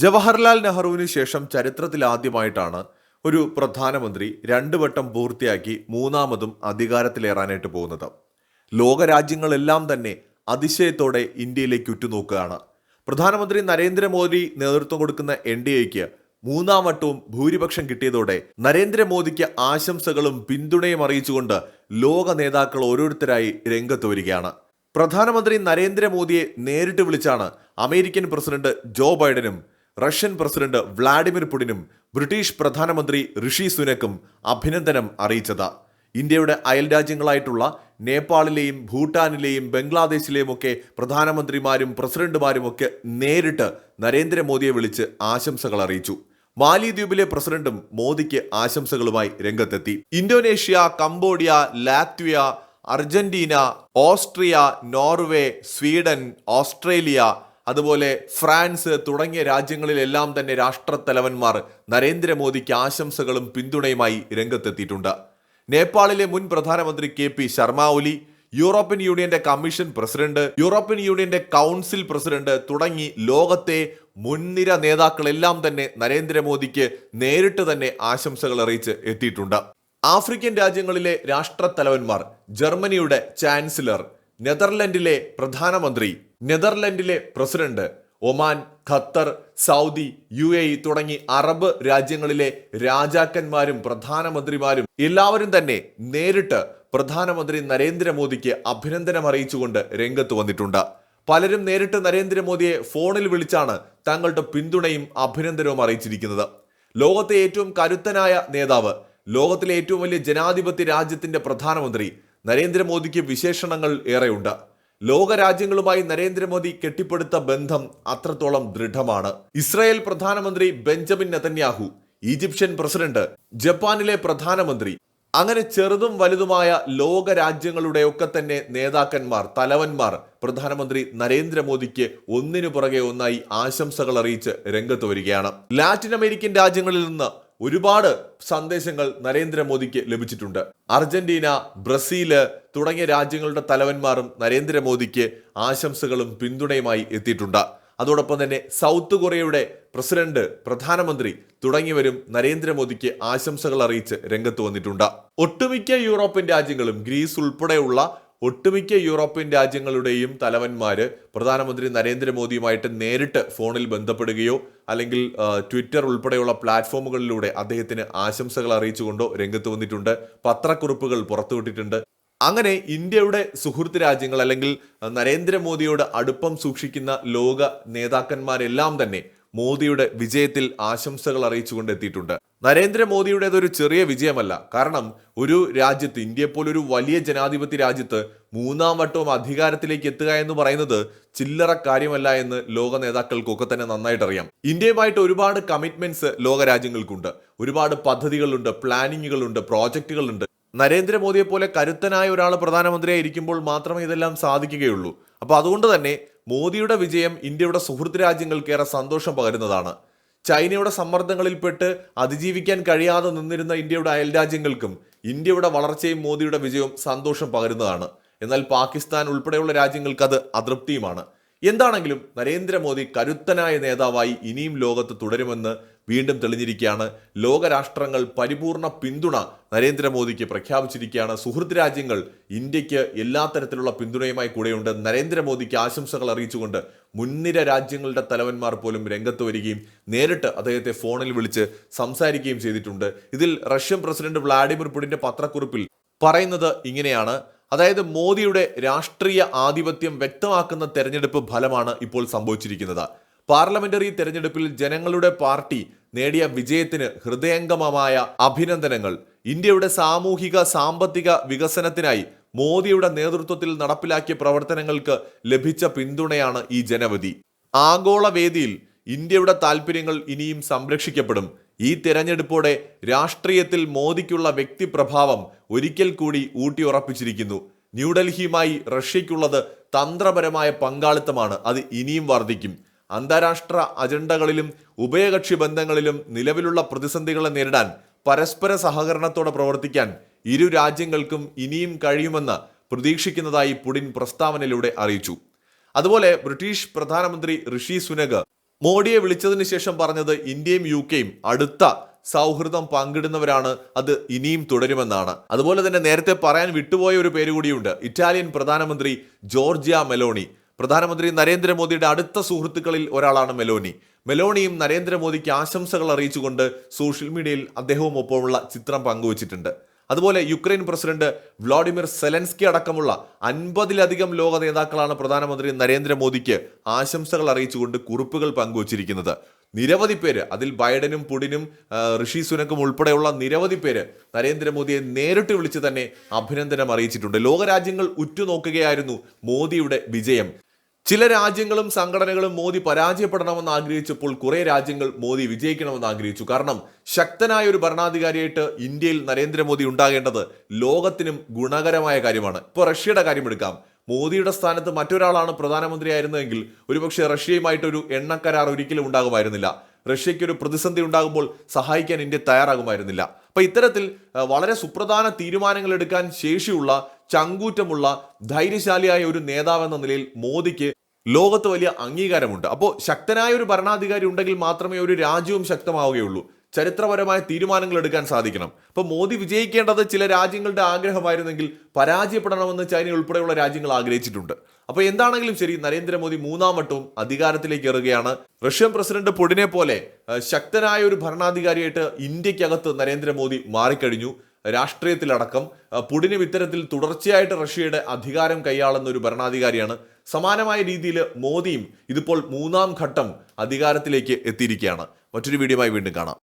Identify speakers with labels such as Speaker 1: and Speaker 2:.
Speaker 1: ജവഹർലാൽ നെഹ്റുവിന് ശേഷം ചരിത്രത്തിൽ ആദ്യമായിട്ടാണ് ഒരു പ്രധാനമന്ത്രി രണ്ട് വട്ടം പൂർത്തിയാക്കി മൂന്നാമതും അധികാരത്തിലേറാനായിട്ട് പോകുന്നത്. ലോകരാജ്യങ്ങളെല്ലാം തന്നെ അതിശയത്തോടെ ഇന്ത്യയിലേക്ക് ഉറ്റുനോക്കുകയാണ്. പ്രധാനമന്ത്രി നരേന്ദ്രമോദി നേതൃത്വം കൊടുക്കുന്ന എൻ ഡി എക്ക് മൂന്നാം വട്ടവും ഭൂരിപക്ഷം കിട്ടിയതോടെ നരേന്ദ്രമോദിക്ക് ആശംസകളും പിന്തുണയും അറിയിച്ചുകൊണ്ട് ലോക നേതാക്കൾ ഓരോരുത്തരായി രംഗത്ത് വരികയാണ്. പ്രധാനമന്ത്രി നരേന്ദ്രമോദിയെ നേരിട്ട് വിളിച്ചാണ് അമേരിക്കൻ പ്രസിഡന്റ് ജോ ബൈഡനും റഷ്യൻ പ്രസിഡന്റ് വ്ളാഡിമിർ പുടിനും ബ്രിട്ടീഷ് പ്രധാനമന്ത്രി ഋഷി സുനക്കും അഭിനന്ദനം അറിയിച്ചത്. ഇന്ത്യയുടെ അയൽ രാജ്യങ്ങളായിട്ടുള്ള നേപ്പാളിലെയും ഭൂട്ടാനിലെയും ബംഗ്ലാദേശിലെയും ഒക്കെ പ്രധാനമന്ത്രിമാരും പ്രസിഡന്റുമാരും ഒക്കെ നേരിട്ട് നരേന്ദ്രമോദിയെ വിളിച്ച് ആശംസകൾ അറിയിച്ചു. മാലിദ്വീപിലെ പ്രസിഡന്റും മോദിക്ക് ആശംസകളുമായി രംഗത്തെത്തി. Indonesia Cambodia Latvia Argentina Austria Norway Sweden Australia അതുപോലെ ഫ്രാൻസ് തുടങ്ങിയ രാജ്യങ്ങളിലെല്ലാം തന്നെ രാഷ്ട്രത്തലവന്മാർ നരേന്ദ്രമോദിക്ക് ആശംസകളും പിന്തുണയുമായി രംഗത്തെത്തിയിട്ടുണ്ട്. നേപ്പാളിലെ മുൻ പ്രധാനമന്ത്രി K P Sharma Oli European യൂണിയന്റെ കമ്മീഷൻ പ്രസിഡന്റ് യൂറോപ്യൻ യൂണിയന്റെ കൗൺസിൽ പ്രസിഡന്റ് തുടങ്ങി ലോകത്തെ മുൻനിര നേതാക്കളെല്ലാം തന്നെ നരേന്ദ്രമോദിക്ക് നേരിട്ട് തന്നെ ആശംസകൾ അറിയിച്ച് എത്തിയിട്ടുണ്ട്. ആഫ്രിക്കൻ രാജ്യങ്ങളിലെ രാഷ്ട്രത്തലവന്മാർ ജർമ്മനിയുടെ ചാൻസലർ നെതർലൻഡിലെ പ്രധാനമന്ത്രി നെതർലൻഡിലെ president Oman Qatar Saudi U A തുടങ്ങി അറബ് രാജ്യങ്ങളിലെ രാജാക്കന്മാരും പ്രധാനമന്ത്രിമാരും എല്ലാവരും തന്നെ നേരിട്ട് പ്രധാനമന്ത്രി നരേന്ദ്രമോദിക്ക് അഭിനന്ദനം അറിയിച്ചുകൊണ്ട് രംഗത്ത് വന്നിട്ടുണ്ട്. പലരും നേരിട്ട് നരേന്ദ്രമോദിയെ ഫോണിൽ വിളിച്ചാണ് തങ്ങളുടെ പിന്തുണയും അഭിനന്ദനവും അറിയിച്ചിരിക്കുന്നത്. ലോകത്തെ ഏറ്റവും കരുത്തനായ നേതാവ് ലോകത്തിലെ ഏറ്റവും വലിയ ജനാധിപത്യ രാജ്യത്തിന്റെ പ്രധാനമന്ത്രി നരേന്ദ്രമോദിക്ക് വിശേഷണങ്ങൾ ഏറെയുണ്ട്. ലോകരാജ്യങ്ങളുമായി നരേന്ദ്രമോദി കെട്ടിപ്പടുത്ത ബന്ധം അത്രത്തോളം ദൃഢമാണ്. ഇസ്രായേൽ പ്രധാനമന്ത്രി ബെഞ്ചമിൻ നെതന്യാഹു ഈജിപ്ഷ്യൻ പ്രസിഡന്റ് ജപ്പാനിലെ പ്രധാനമന്ത്രി അങ്ങനെ ചെറുതും വലുതുമായ ലോക രാജ്യങ്ങളുടെ ഒക്കെ തന്നെ നേതാക്കന്മാർ തലവന്മാർ പ്രധാനമന്ത്രി നരേന്ദ്രമോദിക്ക് ഒന്നിനു പുറകെ ഒന്നായി ആശംസകൾ അറിയിച്ച് രംഗത്ത് വരികയാണ്. ലാറ്റിൻ അമേരിക്കൻ രാജ്യങ്ങളിൽ നിന്ന് ഒരുപാട് സന്ദേശങ്ങൾ നരേന്ദ്രമോദിക്ക് ലഭിച്ചിട്ടുണ്ട്. അർജന്റീന ബ്രസീൽ തുടങ്ങിയ രാജ്യങ്ങളുടെ തലവന്മാരും നരേന്ദ്രമോദിക്ക് ആശംസകളും പിന്തുണയുമായി എത്തിയിട്ടുണ്ട്. അതോടൊപ്പം തന്നെ സൗത്ത് കൊറിയയുടെ പ്രസിഡന്റ് പ്രധാനമന്ത്രി തുടങ്ങിയവരും നരേന്ദ്രമോദിക്ക് ആശംസകൾ അറിയിച്ച് രംഗത്ത് വന്നിട്ടുണ്ട്. ഒട്ടുമിക്ക യൂറോപ്യൻ രാജ്യങ്ങളും ഗ്രീസ് ഉൾപ്പെടെയുള്ള ഒട്ടുമിക്ക യൂറോപ്യൻ രാജ്യങ്ങളുടെയും തലവന്മാർ പ്രധാനമന്ത്രി നരേന്ദ്രമോദിയുമായിട്ട് നേരിട്ട് ഫോണിൽ ബന്ധപ്പെടുകയോ അല്ലെങ്കിൽ ട്വിറ്റർ ഉൾപ്പെടെയുള്ള പ്ലാറ്റ്ഫോമുകളിലൂടെ അദ്ദേഹത്തിന് ആശംസകൾ അറിയിച്ചുകൊണ്ടോ രംഗത്ത് വന്നിട്ടുണ്ട് പത്രക്കുറിപ്പുകൾ പുറത്തുവിട്ടിട്ടുണ്ട്. അങ്ങനെ ഇന്ത്യയുടെ സുഹൃത്ത് രാജ്യങ്ങൾ അല്ലെങ്കിൽ നരേന്ദ്രമോദിയോട് അടുപ്പം സൂക്ഷിക്കുന്ന ലോക നേതാക്കന്മാരെല്ലാം തന്നെ മോദിയുടെ വിജയത്തിൽ ആശംസകൾ അറിയിച്ചുകൊണ്ട് എത്തിയിട്ടുണ്ട്. നരേന്ദ്രമോദിയുടേതൊരു ചെറിയ വിജയമല്ല. കാരണം ഒരു രാജ്യത്ത് ഇന്ത്യയെപ്പോലൊരു വലിയ ജനാധിപത്യ രാജ്യത്ത് മൂന്നാം വട്ടവും അധികാരത്തിലേക്ക് എത്തുക എന്ന് പറയുന്നത് ചില്ലറ കാര്യമല്ല എന്ന് ലോക നേതാക്കൾക്കൊക്കെ തന്നെ നന്നായിട്ട് അറിയാം ഇന്ത്യയുമായിട്ട് ഒരുപാട് കമ്മിറ്റ്മെന്റ്സ് ലോക രാജ്യങ്ങൾക്കുണ്ട് ഒരുപാട് പദ്ധതികളുണ്ട് പ്ലാനിങ്ങുകളുണ്ട് പ്രോജക്റ്റുകളുണ്ട് നരേന്ദ്രമോദിയെ പോലെ കരുത്തനായ ഒരാൾ പ്രധാനമന്ത്രിയായി ഇരിക്കുമ്പോൾ മാത്രമേ ഇതെല്ലാം സാധിക്കുകയുള്ളൂ. അപ്പോൾ അതുകൊണ്ട് തന്നെ മോദിയുടെ വിജയം ഇന്ത്യയുടെ സുഹൃത്ത് രാജ്യങ്ങൾക്കേറെ സന്തോഷം പകരുന്നതാണ്. ചൈനയുടെ സമ്മർദ്ദങ്ങളിൽപ്പെട്ട് അതിജീവിക്കാൻ കഴിയാതെ നിന്നിരുന്ന ഇന്ത്യയുടെ അയൽരാജ്യങ്ങൾക്കും ഇന്ത്യയുടെ വളർച്ചയും മോദിയുടെ വിജയവും സന്തോഷം പകരുന്നതാണ്. എന്നാൽ പാകിസ്ഥാൻ ഉൾപ്പെടെയുള്ള രാജ്യങ്ങൾക്ക് അത് അതൃപ്തിയുമാണ്. എന്താണെങ്കിലും നരേന്ദ്രമോദി കരുത്തനായ നേതാവായി ഇനിയും ലോകത്ത് തുടരുമെന്ന് വീണ്ടും തെളിഞ്ഞിരിക്കുകയാണ്. ലോകരാഷ്ട്രങ്ങൾ പരിപൂർണ പിന്തുണ നരേന്ദ്രമോദിക്ക് പ്രഖ്യാപിച്ചിരിക്കുകയാണ്. സുഹൃത്ത് രാജ്യങ്ങൾ ഇന്ത്യയ്ക്ക് എല്ലാ തരത്തിലുള്ള പിന്തുണയുമായി കൂടെയുണ്ട്. നരേന്ദ്രമോദിക്ക് ആശംസകൾ അറിയിച്ചുകൊണ്ട് മുൻനിര രാജ്യങ്ങളുടെ തലവന്മാർ പോലും രംഗത്ത് വരികയും നേരിട്ട് അദ്ദേഹത്തെ ഫോണിൽ വിളിച്ച് സംസാരിക്കുകയും ചെയ്തിട്ടുണ്ട്. ഇതിൽ റഷ്യൻ പ്രസിഡന്റ് വ്ളാഡിമിർ പുടിന്റെ പത്രക്കുറിപ്പിൽ പറയുന്നത് ഇങ്ങനെയാണ്. അതായത് മോദിയുടെ രാഷ്ട്രീയ ആധിപത്യം വ്യക്തമാക്കുന്ന തെരഞ്ഞെടുപ്പ് ഫലമാണ് ഇപ്പോൾ സംഭവിച്ചിരിക്കുന്നത്. പാർലമെന്ററി തെരഞ്ഞെടുപ്പിൽ ജനങ്ങളുടെ പാർട്ടി നേടിയ വിജയത്തിന് ഹൃദയംഗമമായ അഭിനന്ദനങ്ങൾ. ഇന്ത്യയുടെ സാമൂഹിക സാമ്പത്തിക വികസനത്തിനായി മോദിയുടെ നേതൃത്വത്തിൽ നടപ്പിലാക്കിയ പ്രവർത്തനങ്ങൾക്ക് ലഭിച്ച പിന്തുണയാണ് ഈ ജനവധി. ആഗോള വേദിയിൽ ഇന്ത്യയുടെ താൽപ്പര്യങ്ങൾ ഇനിയും സംരക്ഷിക്കപ്പെടും. ഈ തെരഞ്ഞെടുപ്പോടെ രാഷ്ട്രീയത്തിൽ മോദിക്കുള്ള വ്യക്തിപ്രഭാവം ഒരിക്കൽ കൂടി ഊട്ടിയുറപ്പിച്ചിരിക്കുന്നു. ന്യൂഡൽഹിയുമായി റഷ്യയ്ക്കുള്ളത് തന്ത്രപരമായ പങ്കാളിത്തമാണ്. അത് ഇനിയും വർദ്ധിക്കും. അന്താരാഷ്ട്ര അജണ്ടകളിലും ഉഭയകക്ഷി ബന്ധങ്ങളിലും നിലവിലുള്ള പ്രതിസന്ധികളെ നേരിടാൻ പരസ്പര സഹകരണത്തോടെ പ്രവർത്തിക്കാൻ ഇരു രാജ്യങ്ങൾക്കും ഇനിയും കഴിയുമെന്ന് പ്രതീക്ഷിക്കുന്നതായി പുടിൻ പ്രസ്താവനയിലൂടെ അറിയിച്ചു. അതുപോലെ ബ്രിട്ടീഷ് പ്രധാനമന്ത്രി ഋഷി സുനഗ് മോഡിയെ വിളിച്ചതിന് ശേഷം പറഞ്ഞത് ഇന്ത്യയും യു കെയും അടുത്ത സൗഹൃദം പങ്കിടുന്നവരാണ് അത് ഇനിയും തുടരുമെന്നാണ്. അതുപോലെ തന്നെ നേരത്തെ പറയാൻ വിട്ടുപോയ ഒരു പേര് കൂടിയുണ്ട് ഇറ്റാലിയൻ പ്രധാനമന്ത്രി ജോർജിയ മെലോണി. പ്രധാനമന്ത്രി നരേന്ദ്രമോദിയുടെ അടുത്ത സുഹൃത്തുക്കളിൽ ഒരാളാണ് മെലോണി മെലോണിയും നരേന്ദ്രമോദിക്ക് ആശംസകൾ അറിയിച്ചുകൊണ്ട് സോഷ്യൽ മീഡിയയിൽ അദ്ദേഹവും ഒപ്പമുള്ള ചിത്രം പങ്കുവച്ചിട്ടുണ്ട്. അതുപോലെ യുക്രൈൻ പ്രസിഡന്റ് വ്ളാഡിമിർ സെലൻസ്കി അടക്കമുള്ള അൻപതിലധികം ലോക നേതാക്കളാണ് പ്രധാനമന്ത്രി നരേന്ദ്രമോദിക്ക് ആശംസകൾ അറിയിച്ചുകൊണ്ട് കുറിപ്പുകൾ പങ്കുവച്ചിരിക്കുന്നത്. നിരവധി പേര് അതിൽ ബൈഡനും പുടിനും ഋഷി സുനക്കും ഉൾപ്പെടെയുള്ള നിരവധി പേര് നരേന്ദ്രമോദിയെ നേരിട്ട് വിളിച്ച് തന്നെ അഭിനന്ദനം അറിയിച്ചിട്ടുണ്ട്. ലോകരാജ്യങ്ങൾ ഉറ്റുനോക്കുകയായിരുന്നു മോദിയുടെ വിജയം. ചില രാജ്യങ്ങളും സംഘടനകളും മോദി പരാജയപ്പെടണമെന്ന് ആഗ്രഹിച്ചപ്പോൾ കുറെ രാജ്യങ്ങൾ മോദി വിജയിക്കണമെന്ന് ആഗ്രഹിച്ചു. കാരണം ശക്തനായ ഒരു ഭരണാധികാരിയായിട്ട് ഇന്ത്യയിൽ നരേന്ദ്രമോദി ഉണ്ടാകേണ്ടത് ലോകത്തിനും ഗുണകരമായ കാര്യമാണ്. ഇപ്പോൾ റഷ്യയുടെ കാര്യം എടുക്കാം. മോദിയുടെ സ്ഥാനത്ത് മറ്റൊരാളാണ് പ്രധാനമന്ത്രിയായിരുന്നതെങ്കിൽ ഒരുപക്ഷെ റഷ്യയുമായിട്ടൊരു എണ്ണക്കരാർ ഒരിക്കലും ഉണ്ടാകുമായിരുന്നില്ല. റഷ്യയ്ക്ക് ഒരു പ്രതിസന്ധി ഉണ്ടാകുമ്പോൾ സഹായിക്കാൻ ഇന്ത്യ തയ്യാറാകുമായിരുന്നില്ല. അപ്പൊ ഇത്തരത്തിൽ വളരെ സുപ്രധാന തീരുമാനങ്ങൾ എടുക്കാൻ ശേഷിയുള്ള ചങ്കൂറ്റമുള്ള ധൈര്യശാലിയായ ഒരു നേതാവെന്ന നിലയിൽ മോദിക്ക് ലോകത്ത് വലിയ അംഗീകാരമുണ്ട്. അപ്പോൾ ശക്തനായ ഒരു ഭരണാധികാരി ഉണ്ടെങ്കിൽ മാത്രമേ ഒരു രാജ്യവും ശക്തമാവുകയുള്ളൂ. ചരിത്രപരമായ തീരുമാനങ്ങൾ എടുക്കാൻ സാധിക്കണം. ഇപ്പോൾ മോദി വിജയിക്കേണ്ടത് ചില രാജ്യങ്ങളുടെ ആഗ്രഹമായിരുന്നെങ്കിൽ പരാജയപ്പെടണമെന്ന് ചൈന ഉൾപ്പെടെയുള്ള രാജ്യങ്ങൾ ആഗ്രഹിച്ചിട്ടുണ്ട്. അപ്പോൾ എന്താണെങ്കിലും ശരി നരേന്ദ്രമോദി മൂന്നാം വട്ടവും അധികാരത്തിലേക്ക് ഏറുകയാണ് റഷ്യൻ പ്രസിഡന്റ് പുടിനെ പോലെ ശക്തനായ ഒരു ഭരണാധികാരിയായിട്ട് ഇന്ത്യക്കകത്ത് നരേന്ദ്രമോദി മാറിക്കഴിഞ്ഞു. രാഷ്ട്രീയത്തിലടക്കം പുടിനും ഇത്തരത്തിൽ തുടർച്ചയായിട്ട് റഷ്യയുടെ അധികാരം കൈയാളുന്ന ഒരു ഭരണാധികാരിയാണ്. സമാനമായ രീതിയിൽ മോദിയും ഇതിപ്പോൾ മൂന്നാം ഘട്ടം അധികാരത്തിലേക്ക് എത്തിയിരിക്കുകയാണ്. മറ്റൊരു വീഡിയോയുമായി വീണ്ടും കാണാം.